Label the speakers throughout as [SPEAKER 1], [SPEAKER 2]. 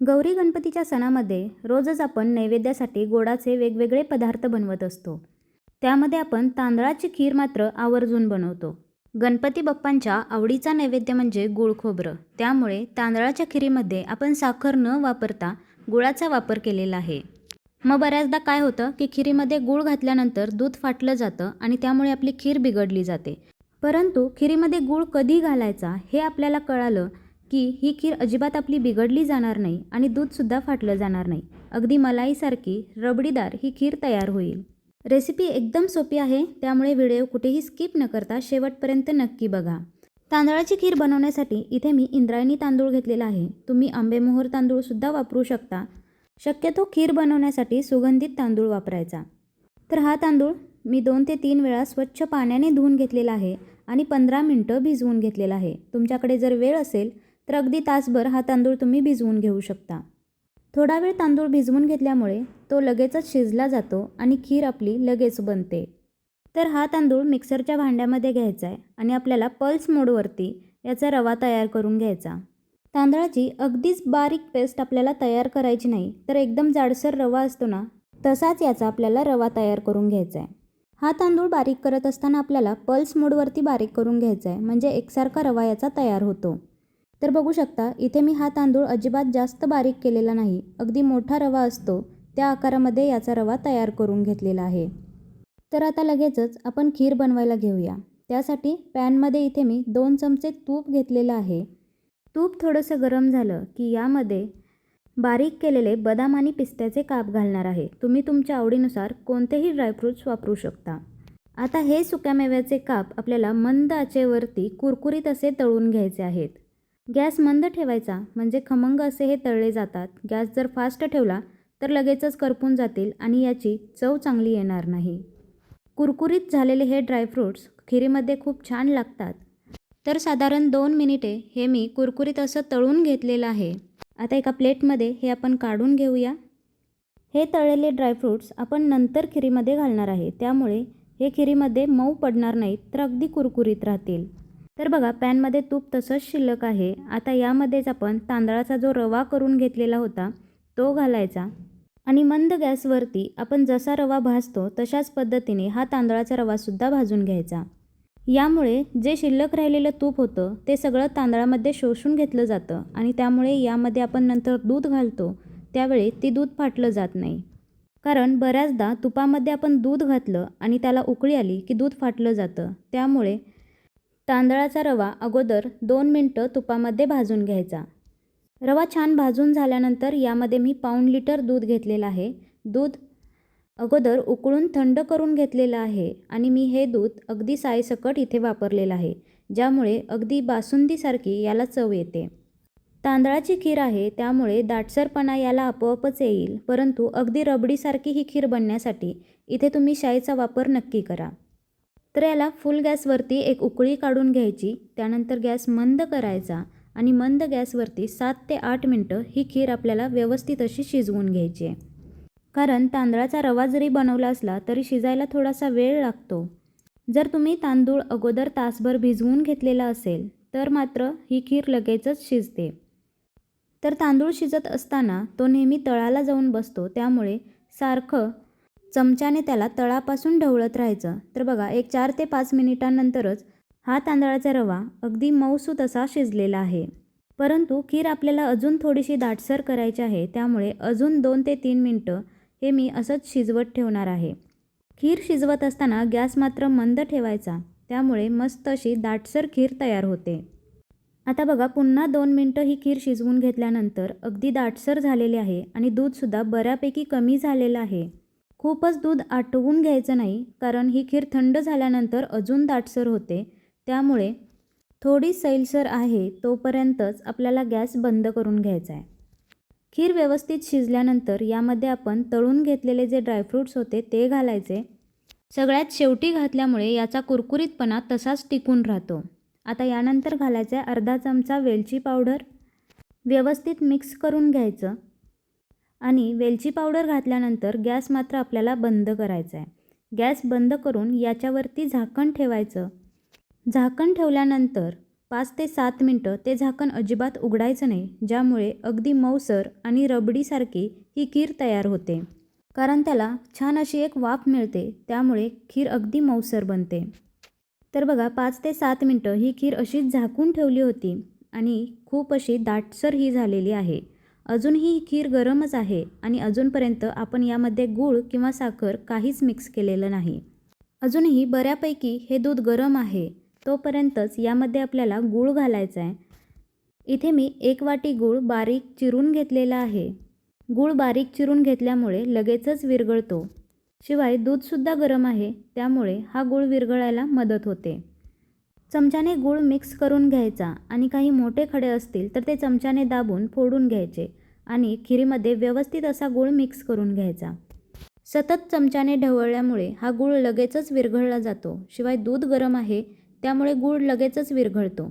[SPEAKER 1] गौरी गणपतीच्या सणामध्ये रोजच आपण नैवेद्यासाठी गोडाचे वेगवेगळे पदार्थ बनवत असतो. त्यामध्ये आपण तांदळाची खीर मात्र आवर्जून बनवतो. गणपती बाप्पांच्या आवडीचा नैवेद्य म्हणजे गुळ खोबरं. त्यामुळे तांदळाच्या खिरीमध्ये आपण साखर न वापरता गुळाचा वापर केलेला आहे. मग बऱ्याचदा काय होतं की खिरीमध्ये गूळ घातल्यानंतर दूध फाटलं जातं आणि त्यामुळे आपली खीर बिघडली जाते. परंतु खिरीमध्ये गूळ कधी घालायचा हे आपल्याला कळालं की ही खीर अजिबात आपली बिघडली जाणार नाही आणि दूधसुद्धा फाटलं जाणार नाही. अगदी मलाईसारखी रबडीदार ही खीर तयार होईल. रेसिपी एकदम सोपी आहे त्यामुळे व्हिडिओ कुठेही स्किप न करता शेवटपर्यंत नक्की बघा. तांदळाची खीर बनवण्यासाठी इथे मी इंद्रायणी तांदूळ घेतलेला आहे. तुम्ही आंबेमोहर तांदूळसुद्धा वापरू शकता. शक्यतो खीर बनवण्यासाठी सुगंधित तांदूळ वापरायचा. तर हा तांदूळ मी दोन ते तीन वेळा स्वच्छ पाण्याने धुवून घेतलेला आहे आणि पंधरा मिनटं भिजवून घेतलेला आहे. तुमच्याकडे जर वेळ असेल तर अगदी तासभर हा तांदूळ तुम्ही भिजवून घेऊ शकता. थोडा वेळ तांदूळ भिजवून घेतल्यामुळे तो लगेचच शिजला जातो आणि खीर आपली लगेच बनते. तर हा तांदूळ मिक्सरच्या भांड्यामध्ये घ्यायचा आहे आणि आपल्याला पल्स मोडवरती याचा रवा तयार करून घ्यायचा. तांदळाची अगदीच बारीक पेस्ट आपल्याला तयार करायची नाही तर एकदम जाडसर रवा असतो ना तसाच याचा आपल्याला रवा तयार करून घ्यायचा आहे हा तांदूळ बारीक करत असताना आपल्याला पल्स मोडवरती बारीक करून घ्यायचा आहे म्हणजे एकसारखा रवा याचा तयार होतो. तर बघू शकता इथे मी हा तांदूळ अजिबात जास्त बारीक केलेला नाही. अगदी मोठा रवा असतो. त्या आकारामध्ये याचा रवा तयार करून घेतलेला आहे. तर आता लगेचच आपण खीर बनवायला घेऊया. त्यासाठी पॅनमध्ये इथे मी दोन चमचे तूप घेतलेलं आहे. तूप थोडंसं गरम झालं की यामध्ये बारीक केलेले बदाम आणि पिस्त्याचे काप घालणार आहे. तुम्ही तुमच्या आवडीनुसार कोणतेही ड्रायफ्रूट्स वापरू शकता. आता हे सुक्यामेव्याचे काप आपल्याला मंद आचेवरती कुरकुरीत असे तळून घ्यायचे आहेत. गॅस मंद ठेवायचा म्हणजे खमंग असे हे तळले जातात. गॅस जर फास्ट ठेवला तर लगेचच करपून जातील आणि याची चव चांगली येणार नाही. कुरकुरीत झालेले हे ड्रायफ्रूट्स खिरीमध्ये खूप छान लागतात. तर साधारण दोन मिनिटे हे मी कुरकुरीत असं तळून घेतलेलं आहे. आता एका प्लेटमध्ये हे आपण काढून घेऊया. हे तळलेले ड्रायफ्रूट्स आपण नंतर खिरीमध्ये घालणार आहे. त्यामुळे हे खिरीमध्ये मऊ पडणार नाहीत तर अगदी कुरकुरीत राहतील. तर बघा पॅनमध्ये तूप तसंच शिल्लक आहे. आता यामध्येच आपण तांदळाचा जो रवा करून घेतलेला होता तो घालायचा. आणि मंद गॅसवरती आपण जसा रवा भाजतो तशाच पद्धतीने हा तांदळाचा रवासुद्धा भाजून घ्यायचा. यामुळे जे शिल्लक राहिलेलं तूप होतं ते सगळं तांदळामध्ये शोषून घेतलं जातं आणि त्यामुळे यामध्ये आपण नंतर दूध घालतो त्यावेळी ते दूध फाटलं जात नाही. कारण बऱ्याचदा तुपामध्ये आपण दूध घातलं आणि त्याला उकळी आली की दूध फाटलं जातं. त्यामुळे तांदळाचा रवा अगोदर दोन मिनटं तुपामध्ये भाजून घ्यायचा. रवा छान भाजून झाल्यानंतर यामध्ये मी पाऊण लिटर दूध घेतलेलं आहे. दूध अगोदर उकळून थंड करून घेतलेलं आहे आणि मी हे दूध अगदी सायसकट इथे वापरलेलं आहे ज्यामुळे अगदी बासुंदीसारखी याला चव येते. तांदळाची खीर आहे त्यामुळे दाटसरपणा याला आपोआपच येईल परंतु अगदी रबडीसारखी ही खीर बनण्यासाठी इथे तुम्ही शाईचा वापर नक्की करा. तर याला फुल गॅसवरती एक उकळी काढून घ्यायची. त्यानंतर गॅस मंद करायचा आणि मंद गॅसवरती सात ते आठ मिनटं ही खीर आपल्याला व्यवस्थित अशी शिजवून घ्यायची आहे. कारण तांदळाचा रवा जरी बनवला असला तरी शिजायला थोडासा वेळ लागतो. जर तुम्ही तांदूळ अगोदर तासभर भिजवून घेतलेला असेल तर मात्र ही खीर लगेचच शिजते. तर तांदूळ शिजत असताना तो नेहमी तळाला जाऊन बसतो. त्यामुळे सारखं चमच्याने त्याला तळापासून ढवळत राहायचं. तर बघा एक चार ते पाच मिनिटांनंतरच हा तांदळाचा रवा अगदी मऊसूत असा शिजलेला आहे. परंतु खीर आपल्याला अजून थोडीशी दाटसर करायची आहे त्यामुळे अजून दोन ते तीन मिनटं हे मी असंच शिजवत ठेवणार आहे. खीर शिजवत असताना गॅस मात्र मंद ठेवायचा त्यामुळे मस्त अशी दाटसर खीर तयार होते. आता बघा पुन्हा दोन मिनटं ही खीर शिजवून घेतल्यानंतर अगदी दाटसर झालेली आहे आणि दूधसुद्धा बऱ्यापैकी कमी झालेलं आहे. खूपच दूध आटवून घ्यायचं नाही कारण ही खीर थंड झाल्यानंतर अजून दाटसर होते. त्यामुळे थोडी सैलसर आहे तोपर्यंतच आपल्याला गॅस बंद करून घ्यायचा आहे. खीर व्यवस्थित शिजल्यानंतर यामध्ये आपण तळून घेतलेले जे ड्रायफ्रूट्स होते ते घालायचे. सगळ्यात शेवटी घातल्यामुळे याचा कुरकुरीतपणा तसाच टिकून राहतो. आता यानंतर घालायचं आहे अर्धा चमचा वेलची पावडर. व्यवस्थित मिक्स करून घ्यायचं. आणि वेलची पावडर घातल्यानंतर गॅस मात्र आपल्याला बंद करायचा आहे गॅस बंद करून याच्यावरती झाकण ठेवायचं. झाकण ठेवल्यानंतर पाच ते सात मिनटं ते झाकण अजिबात उघडायचं नाही ज्यामुळे अगदी मऊसर आणि रबडीसारखी ही खीर तयार होते. कारण त्याला छान अशी एक वाफ मिळते त्यामुळे खीर अगदी मऊसर बनते. तर बघा पाच ते सात मिनटं ही खीर अशीच झाकून ठेवली होती आणि खूप अशी दाटसर ही झालेली आहे. अजूनही ही खीर गरमच आहे आणि अजूनपर्यंत आपण यामध्ये गूळ किंवा साखर काहीच मिक्स केलेलं नाही. अजूनही बऱ्यापैकी हे दूध गरम आहे तोपर्यंतच यामध्ये आपल्याला गूळ घालायचा आहे इथे मी एक वाटी गूळ बारीक चिरून घेतलेला आहे. गूळ बारीक चिरून घेतल्यामुळे लगेचच विरघळतो. शिवाय दूधसुद्धा गरम आहे त्यामुळे हा गूळ विरघळायला मदत होते. चमच्याने गूळ मिक्स करून घ्यायचा आणि काही मोठे खडे असतील तर ते चमच्याने दाबून फोडून घ्यायचे. आणि खिरीमध्ये व्यवस्थित असा गूळ मिक्स करून घ्यायचा. सतत चमच्याने ढवळल्यामुळे हा गूळ लगेचच विरघळला जातो. शिवाय दूध गरम आहे त्यामुळे गूळ लगेचच विरघळतो.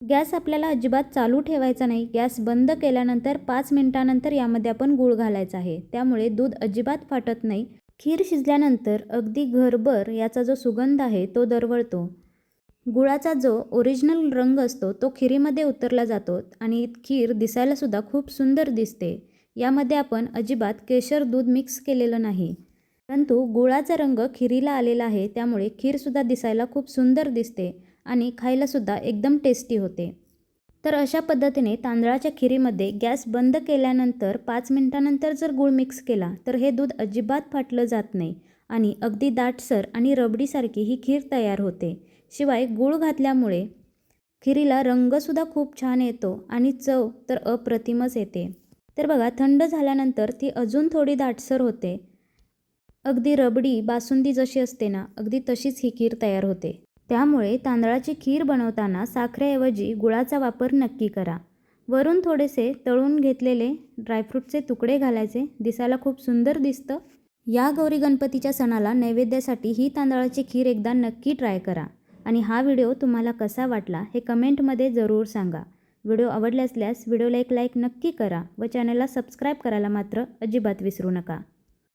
[SPEAKER 1] गॅस आपल्याला अजिबात चालू ठेवायचा नाही. गॅस बंद केल्यानंतर पाच मिनिटानंतर यामध्ये आपण गूळ घालायचा आहे. त्यामुळे दूध अजिबात फाटत नाही. खीर शिजल्यानंतर अगदी घरभर याचा जो सुगंध आहे तो दरवळतो. गुळाचा जो ओरिजिनल रंग असतो तो खिरीमध्ये उतरला जातो आणि खीर दिसायलासुद्धा खूप सुंदर दिसते. यामध्ये आपण अजिबात केशर दूध मिक्स केलेलं नाही. परंतु गुळाचा रंग खिरीला आलेला आहे त्यामुळे खीरसुद्धा दिसायला खूप सुंदर दिसते आणि खायलासुद्धा एकदम टेस्टी होते. तर अशा पद्धतीने तांदळाच्या खिरीमध्ये गॅस बंद केल्यानंतर पाच मिनिटानंतर जर गूळ मिक्स केला तर हे दूध अजिबात फाटलं जात नाही. आणि अगदी दाटसर आणि रबडीसारखी ही खीर तयार होते. शिवाय गूळ घातल्यामुळे खिरीला रंगसुद्धा खूप छान येतो आणि चव तर अप्रतिमच येते. तर बघा थंड झाल्यानंतर ती अजून थोडी दाटसर होते. अगदी रबडी बासुंदी जशी असते ना अगदी तशीच ही खीर तयार होते. त्यामुळे तांदळाची खीर बनवताना साखरेऐवजी गुळाचा वापर नक्की करा. वरून थोडेसे तळून घेतलेले ड्रायफ्रूटचे तुकडे घालायचे. दिसायला खूप सुंदर दिसतं. या गौरी गणपतीच्या सणाला नैवेद्यासाठी ही तांदळाची खीर एकदा नक्की ट्राय करा. आणि हा व्हिडिओ तुम्हाला कसा वाटला हे कमेंटमध्ये जरूर सांगा. व्हिडिओ आवडले असल्यास व्हिडिओला एक लाईक नक्की करा व चॅनलला सबस्क्राईब करायला मात्र अजिबात विसरू नका.